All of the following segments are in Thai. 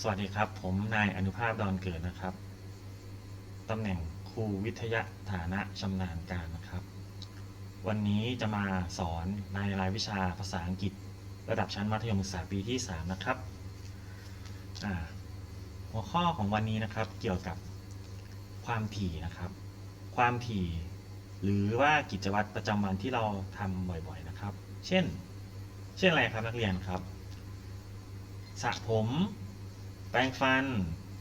สวัสดีครับ ผมนายอนุภาพดอนเกิดนะครับ ตำแหน่งครูวิทยาฐานะชำนาญการนะครับ วันนี้จะมาสอนในรายวิชาภาษาอังกฤษ ระดับชั้นมัธยมศึกษาปีที่ 3 นะครับ หัวข้อของวันนี้นะครับเกี่ยวกับความถี่นะครับ ความถี่หรือว่ากิจวัตรประจำวันที่เราทำบ่อยๆนะครับ เช่น เช่นอะไรครับนักเรียนครับสระผม แปรงฟัน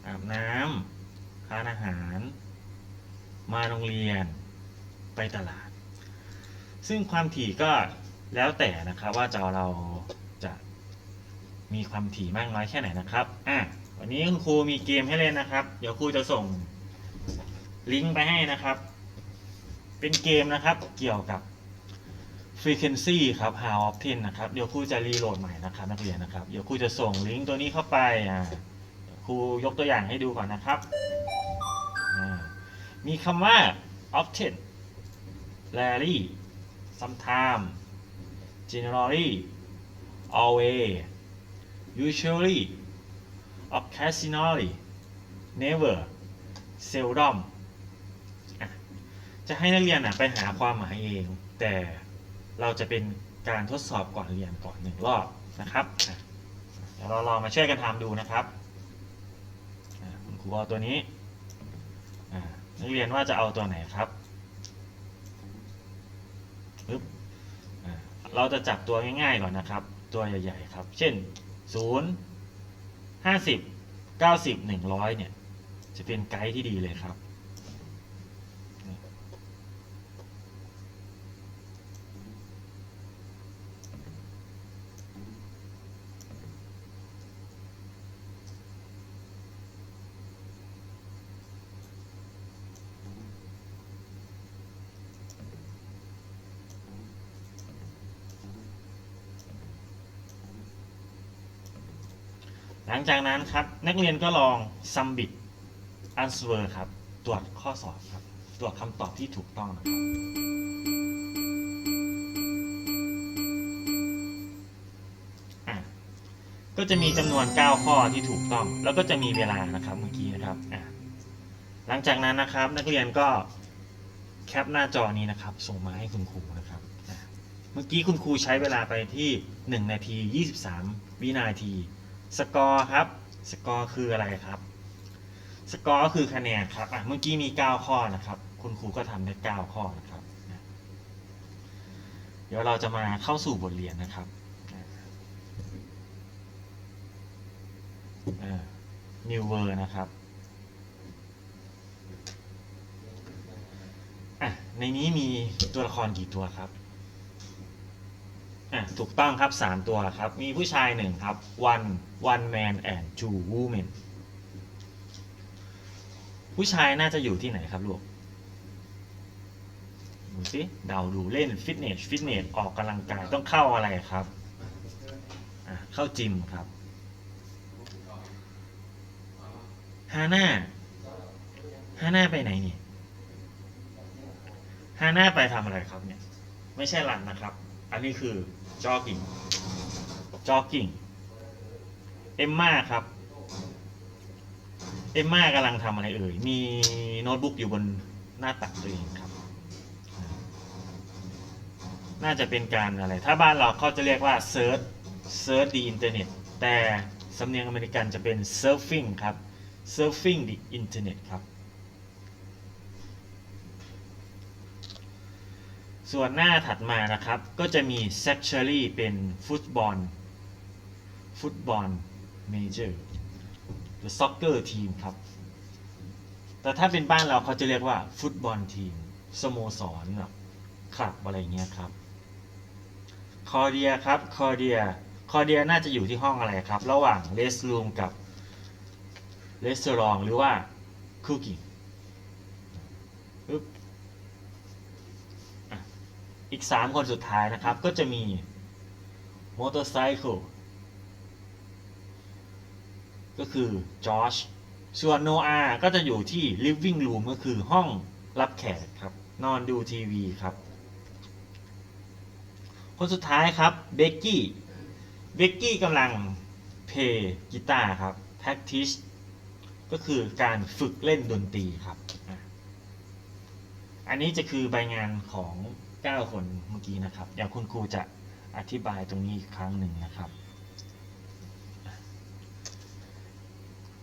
อาบน้ำทานอาหาร มาโรงเรียน ไปตลาด ซึ่งความถี่ก็แล้วแต่นะครับว่าจะเราจะมีความถี่มากน้อยแค่ไหนนะครับอะวันนี้คุณครูมีเกมให้เล่นนะครับ เดี๋ยวครูจะส่งลิงก์ไปให้นะครับ เป็นเกมนะครับเกี่ยวกับ frequency ครับ how often นะครับ เดี๋ยวครูจะรีโหลดใหม่นะครับนักเรียนนะครับ เดี๋ยวครูจะส่งลิงก์ตัวนี้เข้าไปอ่า ครูยกตัวอย่างให้ดูก่อนนะครับ มีคำว่า often rarely sometimes, generally always usually occasionally never seldom จะให้นักเรียนนะไปหาความหมายเอง แต่เราจะเป็นการทดสอบก่อนเรียนก่อนหนึ่งรอบนะครับอะเดี๋ยวเราลองมาช่วยกันทำดูนะครับ รูเอาตัวนี้นักเรียนว่าจะเอาตัวไหนครับปึ๊บเราจะจับตัวง่ายๆก่อนนะครับ ตัวใหญ่ๆครับ เช่น 0 50 90 100 เนี่ย จะเป็นไกด์ที่ดีเลยครับ ลังจากนั้นครับนักเรียนก็ลอง submit answer ครับ ตรวจข้อสอบครับ ตรวจคำตอบที่ถูกต้องนะครับ ก็จะมีจำนวน 9 ข้อที่ถูกต้อง แล้วก็จะมีเวลานะครับเมื่อกี้นะครับ หลังจากนั้นนะครับนักเรียนก็แคปหน้าจอนี้นะครับ ส่งมาให้คุณครูนะครับ เมื่อกี้คุณครูใช้เวลาไปที่ 1 นาที 23 วินาที สกอร์ครับ สกอร์คืออะไรครับ สกอร์ก็คือคะแนนครับอะเมื่อกี้มี 9 ข้อนะครับ คุณครูก็ทำได้ 9 ข้อนะครับ เดี๋ยวเราจะมาเข้าสู่บทเรียนนะครับอ่า New Word นะครับอะในนี้มีตัวละครกี่ตัวครับ อะถูกต้องครับ 3 ตัวครับ มีผู้ชายหนึ่งครับ one one man and two women ผู้ชายน่าจะอยู่ที่ไหนครับลูกดูสิเดาดูเล่นฟิตเนสฟิตเนสออกกำลังกายต้องเข้าอะไรครับอะเข้าจิมครับฮาน่าฮาน่าไปไหนนี่ฮาน่าไปทำอะไรครับเนี่ย ไม่ใช่รันนะครับ อันนี้คือ jogging jogging เอมม่าครับ เอมม่ากำลังทำอะไรเอ่ย มีโน้ตบุ๊กอยู่บนหน้าตักตัวเองครับ น่าจะเป็นการอะไร ถ้าบ้านเราเขาจะเรียกว่า search search the internet แต่สำเนียงอเมริกันจะเป็น surfing ครับ surfing the internet ครับ ส่วนหน้าถัดมานะครับ ก็จะมี sexually เป็นฟุตบอลฟุตบอลเมเจอร์หรือซ็อกเกอร์ทีมครับ แต่ถ้าเป็นบ้านเราเขาจะเรียกว่าฟุตบอลทีมสโมสรแบบคลับอะไรเงี้ยครับคอเดียครับคอเดียคอเดียน่าจะอยู่ที่ห้องอะไรครับ ระหว่างเลส o ูมกับเลส a อรหรือว่าคุกกิ้งปึ๊บ อีก 3 คนสุดท้ายนะครับ ก็จะมี motorcycle ก็คือจอชส่วนโนอาก็จะอยู่ที่ living room ก็คือห้องรับแขกครับ นอนดูทีวีครับ คนสุดท้ายครับเบกกี้เบกกี้กำลังเพย์กีตาร์ครับ practice ก็คือการฝึกเล่นดนตรีครับ อันนี้จะคือใบงานของ 9 คนเมื่อกี้นะครับ เดี๋ยวคุณครูจะอธิบายตรงนี้อีกครั้งหนึ่งนะครับ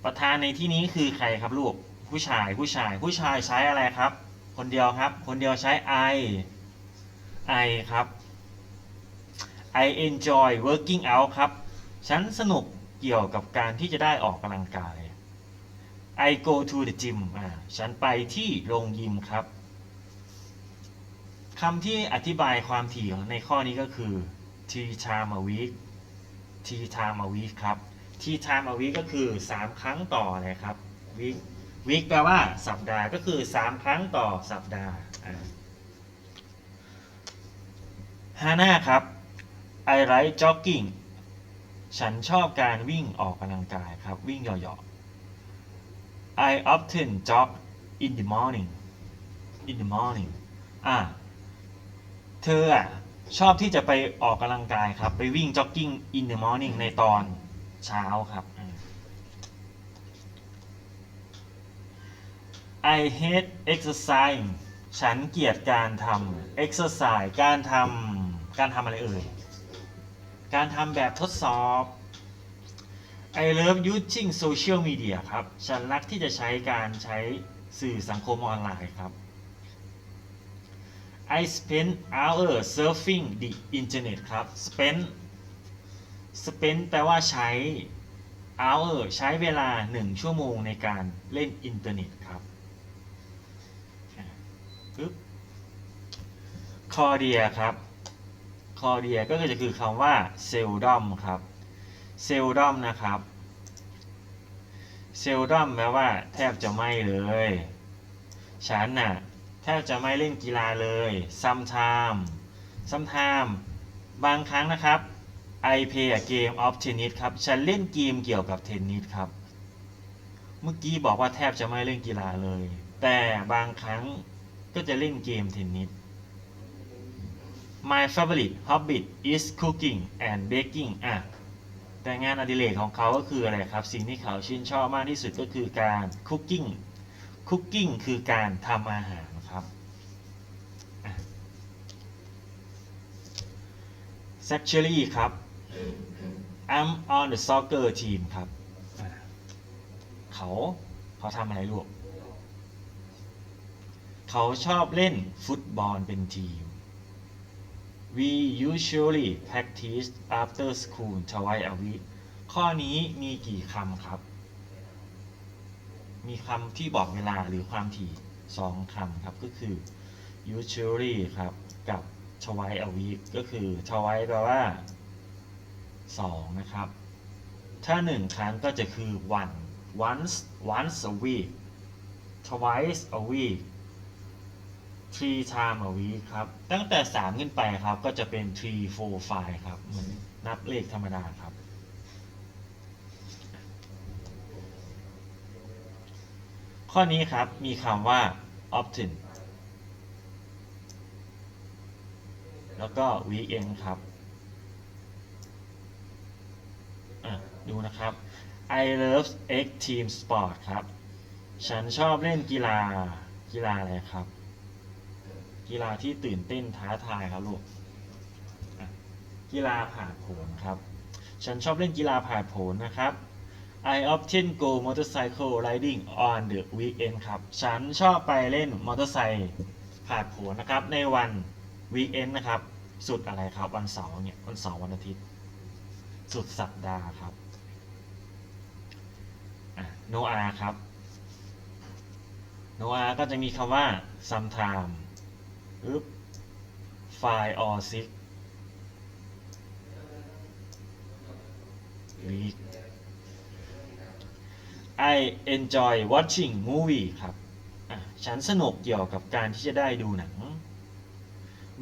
ประธานในที่นี้คือใครครับลูก ผู้ชายผู้ชายผู้ชายใช้อะไรครับ คนเดียวครับ คนเดียวใช้ I I ครับ I enjoy working out ครับ ฉันสนุกเกี่ยวกับการที่จะได้ออกกำลังกาย I go to the gym อ่า ฉันไปที่โรงยิมครับ คำที่อธิบายความถี่ของในข้อนี้ก็คือ t time a week t time a week ครับ t time a week ก็คือ 3 ครั้งต่อนะครับ week week แปลว่าสัปดาห์ก็คือ 3 ครั้งต่อสัปดาห์ฮาน่าครับ I like jogging ฉันชอบการวิ่งออกกำลังกายครับ วิ่งเหยาะๆ I often jog in the morning in the morning อ่า เธออะชอบที่จะไปออกกำลังกายครับ ไปวิ่ง jogging in the morning ในตอนเช้าครับ I hate exercise ฉันเกลียดการทำ exercise การทำการทำอะไรเอ่ย การทำแบบทดสอบ I love using social media ครับ ฉันรักที่จะใช้การใช้สื่อสังคมออนไลน์ครับ I spend hour surfing the internet ครับ spend spend แปลว่าใช้ hour ใช้เวลา 1 ชั่วโมงในการเล่นอินเทอร์เน็ตครับปึ๊บ Cordia ครับคอเดียก็จะคือคำว่าเซลดอมครับเซลดอมนะครับเซลดอมแปลว่าแทบจะไม่เลย ฉันน่ะ แทบจะไม่เล่นกีฬาเลย sometime sometime บางครั้งนะครับ I play a game of tennis ครับ ฉันเล่นเกมเกี่ยวกับเทนนิสครับ เมื่อกี้บอกว่าแทบจะไม่เล่นกีฬาเลย แต่บางครั้งก็จะเล่นเกมเทนนิส My favorite hobby is cooking and baking อะแต่งานอดิเรกของเขาก็คืออะไรครับ สิ่งที่เขาชื่นชอบมากที่สุดก็คือการ cooking cooking คือการทำอาหารครับอะ Sexually ครับ I'm on the soccer team ครับ เขาเขาทำอะไรลูก เขาชอบเล่นฟุตบอลเป็นทีม We usually practice after school twice a week ข้อนี้มีกี่คำครับ มีคำที่บอกเวลาหรือความถี่สองคำครับ ก็คือ usually ครับ กับ twice a week ก็คือ twice แปลว่าสองนะครับ ถ้าหนึ่งครั้งก็จะคือ one once once a week twice a week three time a week ครับ ตั้งแต่ 3 ขึ้นไปครับ ก็จะเป็น three four five ครับ เหมือนนับเลขธรรมดาครับ ข้อนี้ครับ มีคำว่า often แล้วก็ weekend ครับอะดูนะครับ I love X team sport ครับ ฉันชอบเล่นกีฬากีฬาอะไรครับ กีฬาที่ตื่นเต้นท้าทายครับลูกกีฬาผ่าโผนครับ ฉันชอบเล่นกีฬาผ่าโผนนะครับ I often go motorcycle riding on the weekend ครับ ฉันชอบไปเล่นมอเตอร์ไซค์ผ่าโผนนะครับในวัน weekend นะครับ สุดอะไรครับ วันเสาร์เนี่ยวันเสาร์วันอาทิตย์ สุดสัปดาห์ครับโนอาครับโนอาก็จะมีคำว่า sometime อึ๊บ five or six week I enjoy watching movie ครับ ฉันสนุกเกี่ยวกับการที่จะได้ดูหนัง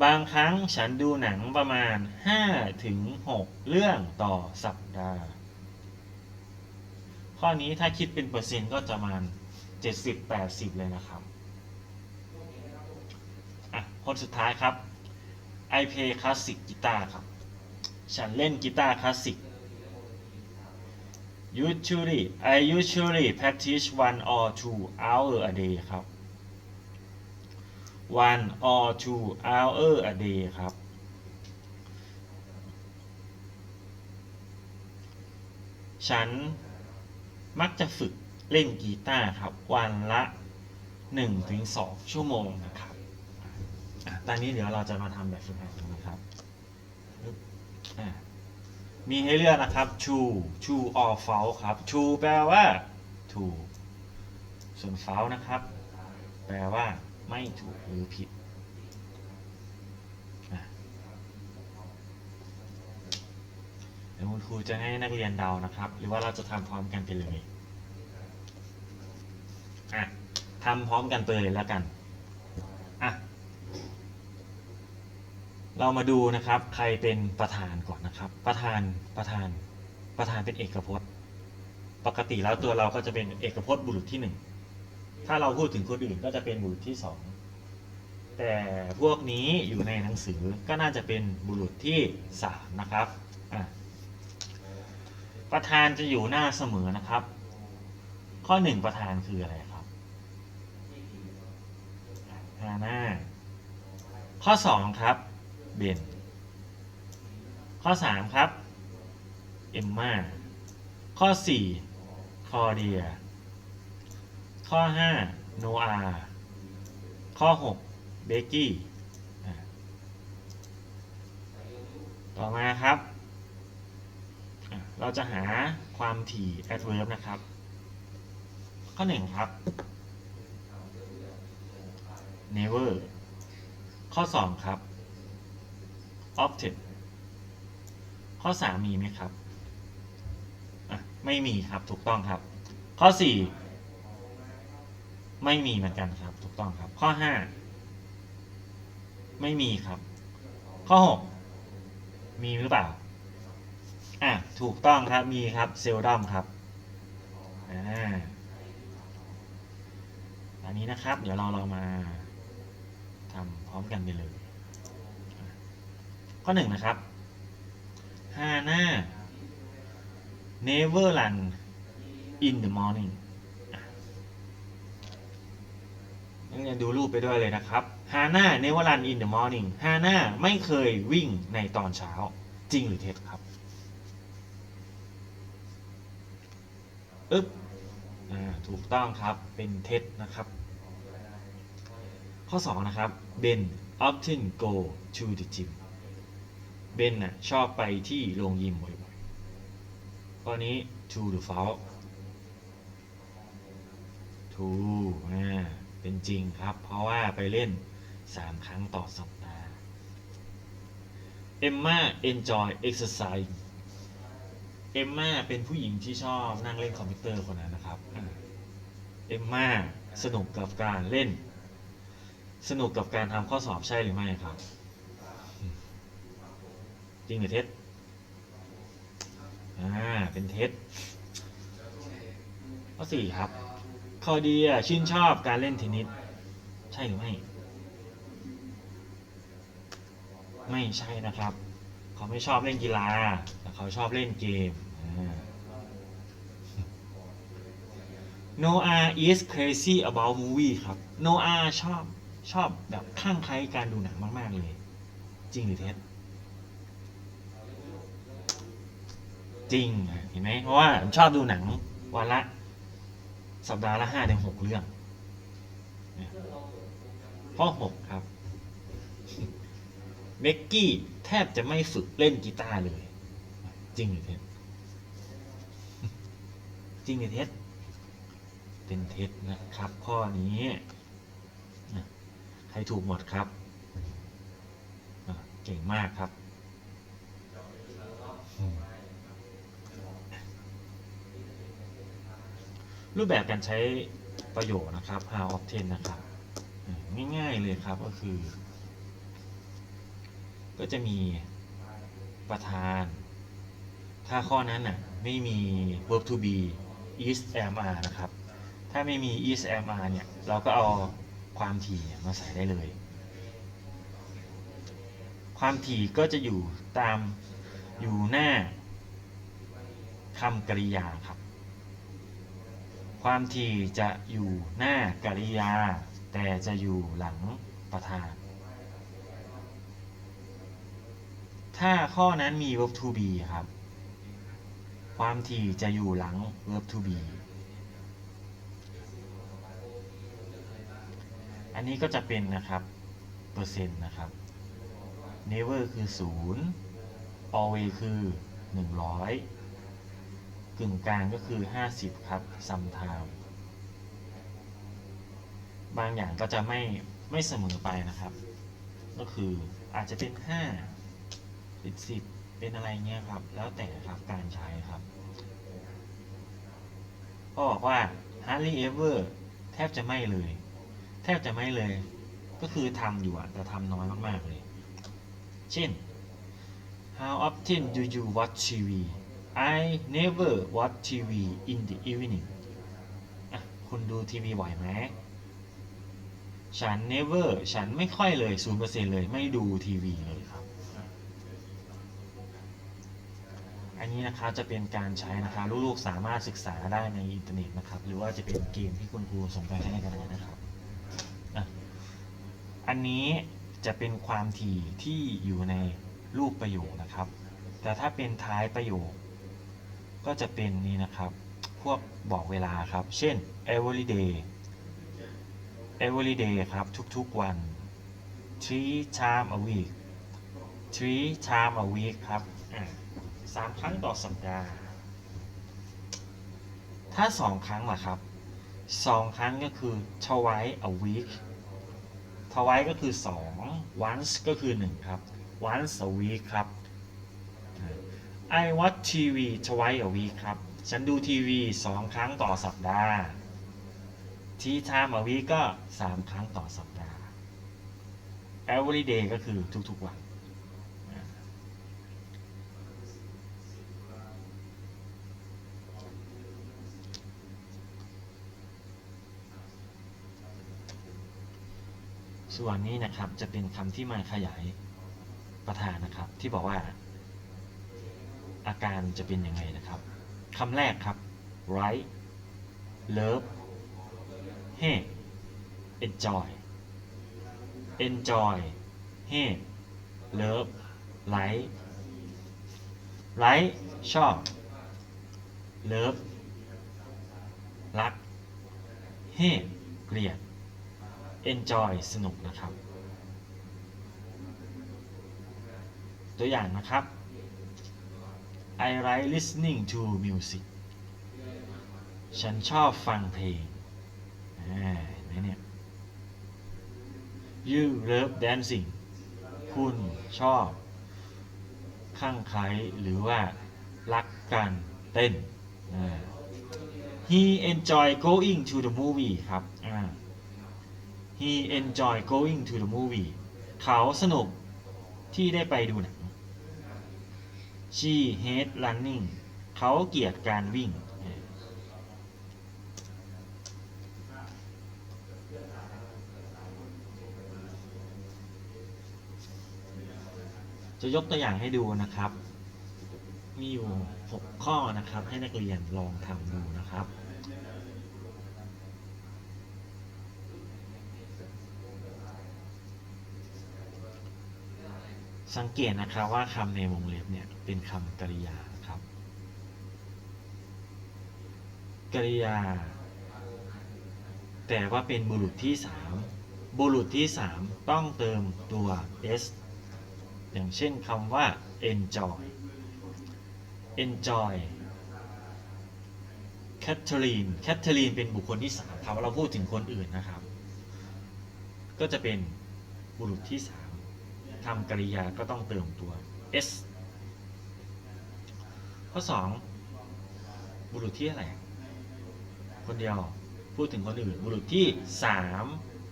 บางครั้งฉันดูหนังประมาณ 5 ถึง 6 เรื่องต่อสัปดาห์ ข้อนี้ถ้าคิดเป็นเปอร์เซ็นต์ก็จะประมาณ 70-80 เลยนะครับ อะ คนสุดท้ายครับ I play classic guitar ครับ ฉันเล่นกีตาร์คลาสสิก usually I usually practice one or two hour a day ครับ one or two hour a day ครับ ฉันมักจะฝึกเล่นกีตาร์ครับ วันละ1ถึง2ชั่วโมงนะครับอตอนนี้เดี๋ยวเราจะมาทำแบบฝึกหัดกันนะครับ มีให้เลือกนะครับ true true or false ครับ true แปลว่า ถูก ส่วน false นะครับ แปลว่า ไม่ถูกหรือผิดอะเดี๋ยวคุณครูจะให้นักเรียนเดานะครับ หรือว่าเราจะทำพร้อมกันไปเลยอะทำพร้อมกันไปเลยแล้วกันอะเรามาดูนะครับ ใครเป็นประธานก่อนนะครับ ประธานประธานประธานเป็นเอกพจน์ ปกติแล้วตัวเราก็จะเป็นเอกพจน์บุรุษที่หนึ่ง ถ้าเราพูดถึงคนอื่นก็จะเป็นบุรุษที่สองแต่พวกนี้อยู่ในหนังสือก็น่าจะเป็นบุรุษที่สามนะครับประธานจะอยู่หน้าเสมอนะครับ ข้อหนึ่งประธานคืออะไรครับฮาน่าข้อสองครับเบนข้อสามครับเอมมาข้อสี่คอเดีย ข้อ 5 โนอาข้อ 6 เบกกี้ต่อมาครับ เราจะหาความถี่ adverb นะครับ ข้อ 1 ครับ never ข้อ 2 ครับ often ข้อ 3 มีไหมครับ ไม่มีครับถูกต้องครับ ข้อ 4 ไม่มีเหมือนกันครับ ถูกต้องครับ ข้อ5ไม่มีครับ ข้อ6มีหรือเปล่าอะถูกต้องครับมีครับเซลดอมครับอ่าอันนี้นะครับ เดี๋ยวเราเรามาทำพร้อมกันไปเลย ข้อหนึ่งนะครับฮาน่า never run in the morning นักเรียนดูรูปไปด้วยเลยนะครับฮาน่าเนวรันอินเดอะมอร์นิ่งฮาน่าไม่เคยวิ่งในตอนเช้า จริงหรือเท็จครับอึ๊บถูกต้องครับ เป็นเท็จนะครับ ข้อ 2 นะครับ Ben often go to the gym เบนน่ะชอบไปที่โรงยิมบ่อยๆข้อนี้ true หรือ false true อ่า เป็นจริงครับ เพราะว่าไปเล่น 3 ครั้งต่อสัปดาห์เอมมา enjoy exercise เอมมาเป็นผู้หญิงที่ชอบนั่งเล่นคอมพิวเตอร์คนนั้นนะครับเอมมาสนุกกับการเล่น สนุกกับการทำข้อสอบใช่หรือไม่ครับ จริงหรือเท็จอ่าเป็นเท็จข้อสี่ครับ คอเดียชื่นชอบการเล่นเทนนิสใช่หรือไม่ ไม่ใช่นะครับ เขาไม่ชอบเล่นกีฬาแต่เขาชอบเล่นเกม Noah is crazy about movie ครับ Noah ชอบชอบแบบคลั่งไคล้การดูหนังมาก ๆ เลย จริงหรือเท็จจริงเห็นไหมเพราะว่าผมชอบดูหนังวันละ สัปดาห์ละห้าถึงหกเรื่องเนี่ยข้อหกครับเบกกี้แทบจะไม่ฝึกเล่นกีตาร์เลย จริงหรือเท็จจริงหรือเท็จเป็นเท็จนะครับ ข้อนี้ใครถูกหมดครับเก่งมากครับ รูปแบบการใช้ประโยชน์นะครับ how often นะครับ ง่ายๆเลยครับก็คือ ก็จะมีประธาน ถ้าข้อนั้นน่ะไม่มี verb to be is am are นะครับ ถ้าไม่มี is am are เนี่ย เราก็เอาความถี่เนี่ยมาใส่ได้เลย ความถี่ก็จะอยู่ตามอยู่หน้าคำกริยาครับ ความถี่จะอยู่หน้ากริยา แต่จะอยู่หลังประธาน ถ้าข้อนั้นมี verb to be ครับ ความถี่จะอยู่หลัง verb to be อันนี้ก็จะเป็นนะครับ เปอร์เซ็นต์นะครับ never คือ 0 always คือ 100 กึ่งกลางก็คือ 50 ครับ sometime บางอย่างก็จะไม่ไม่เสมอไปนะครับ ก็คืออาจจะเป็น 5 เป็น 10 เป็นอะไรเงี้ยครับ แล้วแต่ครับการใช้ครับก็บอกว่า hardly ever แทบจะไม่เลย แทบจะไม่เลย ก็คือทำอยู่อะแต่ทำน้อยมาก ๆ เลย เช่น How often do you watch TV I never watch TV in the evening คุณดูทีวีบ่อยไหมฉัน never ฉันไม่ค่อยเลย0%เปอร์เซ็นเลยไม่ดูทีวีเลยครับ อันนี้นะครับจะเป็นการใช้นะครับลูกๆสามารถศึกษาได้ในอินเทอร์เน็ตนะครับ หรือว่าจะเป็นเกมที่คุณครูส่งไปให้ก็ได้นะครับอันนี้จะเป็นความถี่ที่อยู่ในรูปประโยคนะครับ แต่ถ้าเป็นท้ายประโยค ก็จะเป็นนี่นะครับ พวกบอกเวลาครับ เช่น every day every day ครับ ทุกๆวัน three time a week three time a week ครับสามครั้งต่อสัปดาห์ ถ้าสองครั้งล่ะครับสองครั้งก็คือ twice a week twice ก็คือสอง once ก็คือหนึ่งครับ once a week ครับ I watch TV twice a week ครับ ฉันดูทีวีสองครั้งต่อสัปดาห์ทีไทม์ a week ก็สามครั้งต่อสัปดาห์ every day ก็คือทุกๆวัน ส่วนนี้นะครับจะเป็นคำที่มาขยายประธานนะครับ ที่บอกว่า อาการจะเป็นยังไงนะครับคำแรกครับ right love hate enjoy enjoy hate love like like ชอบ love รัก hate เกลียด enjoy สนุกนะครับ ตัวอย่างนะครับ I like listening to music ฉันชอบฟังเพลงเห็นไหมเนี่ย You love dancing คุณชอบข้างใครหรือว่า รักการเต้น He enjoy going to the movie ครับ He enjoy going to the movie เขาสนุกที่ได้ไปดูหนัง She hate running เขาเกลียดการวิ่ง จะยกตัวอย่างให้ดูนะครับ มีอยู่ 6 ข้อนะครับ ให้นักเรียนลองทำดูนะครับ สังเกตนะครับว่าคำในวงเล็บเนี่ยเป็นคำกริยานะครับ กริยา แต่ว่าเป็นบุรุษที่ 3 บุรุษที่ 3 ต้องเติมตัว s อย่างเช่นคำว่า enjoy enjoy แคทเธอรีนแคทเธอรีนเป็นบุคคลที่3ครับเราพูดถึงคนอื่นนะครับ ก็จะเป็นบุรุษที่3 ทำกริยาก็ต้องเติมตัว s ข้อ 2 บุรุษที่อะไร คนเดียวพูดถึงคนอื่น บุรุษที่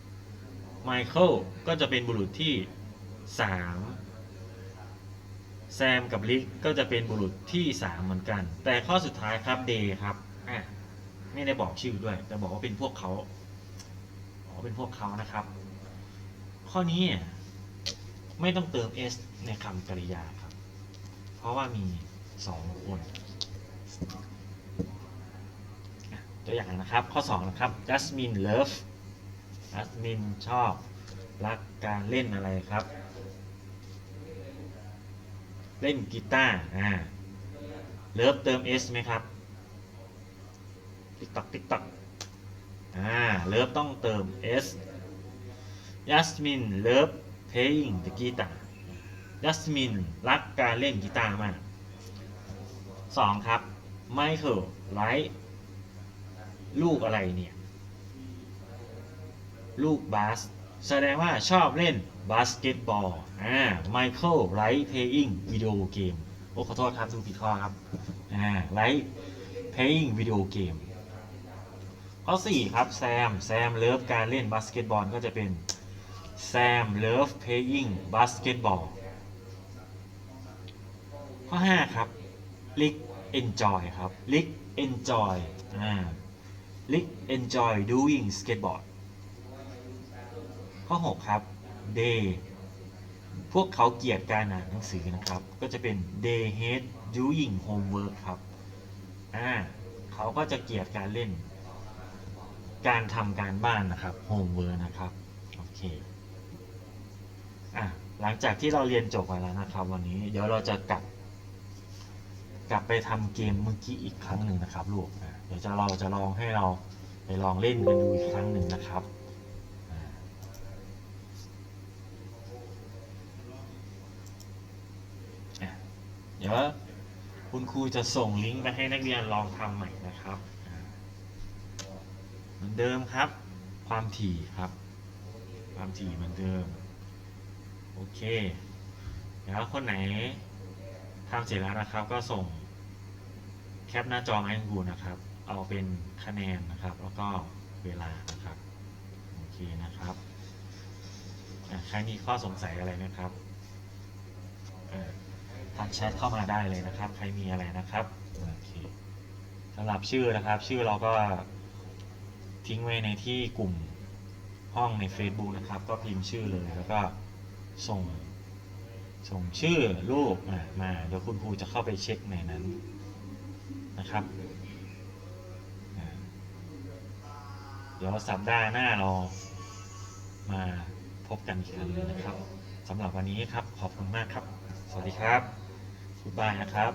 3 ไมเคิลก็จะเป็นบุรุษที่ 3 แซมกับลิกก็จะเป็นบุรุษที่ 3 เหมือนกัน แต่ข้อสุดท้ายครับเดครับอะไม่ได้บอกชื่อด้วย แต่บอกว่าเป็นพวกเขาอ๋อเป็นพวกเขานะครับ ข้อนี้ ไม่ต้องเติม s ในคำกริยาครับ เพราะว่ามี2คน ตัวอย่างนะครับ ข้อ2นะครับ Jasmine love Jasmine ชอบ รักการเล่นอะไรครับ เล่นกีตาร์ อ่า เลิฟเติม S ไหมครับ ติ๊กตักติ๊กตักอ่า เลิฟต้องเติม S Jasmine love playing the guitar Jasmine รักการเล่นกีตาร์มากสองครับ Michael like ลูกอะไรเนี่ย ลูกบาส แสดงว่าชอบเล่นบาสเกตบอล อ่า Michael like playing video game โอ้ขอโทษครับดูผิดข้อครับ อ่า like playing video game ข้อ4ครับ แซม แซมเลิฟการเล่นบาสเกตบอลก็จะเป็น แซมเลิฟ playing basketball ข้อ 5 ครับลิก enjoy ครับลิก enjoy อ่าลิก enjoy doing skateboard ข้อ 6 ครับ they พวกเขาเกลียดการอ่านหนังสือนะครับ ก็จะเป็น they hate doing homework ครับอ่าเขาก็จะเกลียดการเล่น การทำการบ้านนะครับ homework นะครับ โอเค อะหลังจากที่เราเรียนจบไปแล้วนะครับ วันนี้เดี๋ยวเราจะกลับ กลับไปทำเกมเมื่อกี้อีกครั้งหนึ่งนะครับลูกอะเดี๋ยวจะเราจะลองให้เราไปลองเล่นกันดูอีกครั้งหนึ่งนะครับเดี๋ยวคุณครูจะส่งลิงก์ไปให้นักเรียนลองทำใหม่นะครับเหมือนเดิมครับ ความถี่ครับ ความถี่เหมือนเดิม โอเคเดี๋ยวคนไหนทำเสร็จแล้วนะครับ ก็ส่งแคปหน้าจอมาให้ครูนะครับ เอาเป็นคะแนนนะครับ แล้วก็เวลานะครับ โอเคนะครับใครมีข้อสงสัยอะไรนะครับทักแชทเข้ามาได้เลยนะครับ ใครมีอะไรนะครับโอเคสำหรับชื่อนะครับ ชื่อเราก็ทิ้งไว้ในที่กลุ่มห้องใน Facebook นะครับ ก็พิมพ์ชื่อเลยแล้วก็ ส่งส่งชื่อรูปมาเดี๋ยวคุณครูจะเข้าไปเช็คในนั้นนะครับ เดี๋ยวสัปดาห์หน้าเรามาพบกันอีกครั้งนึงนะครับสำหรับวันนี้ครับขอบคุณมากครับ สวัสดีครับคุณบายนะครับ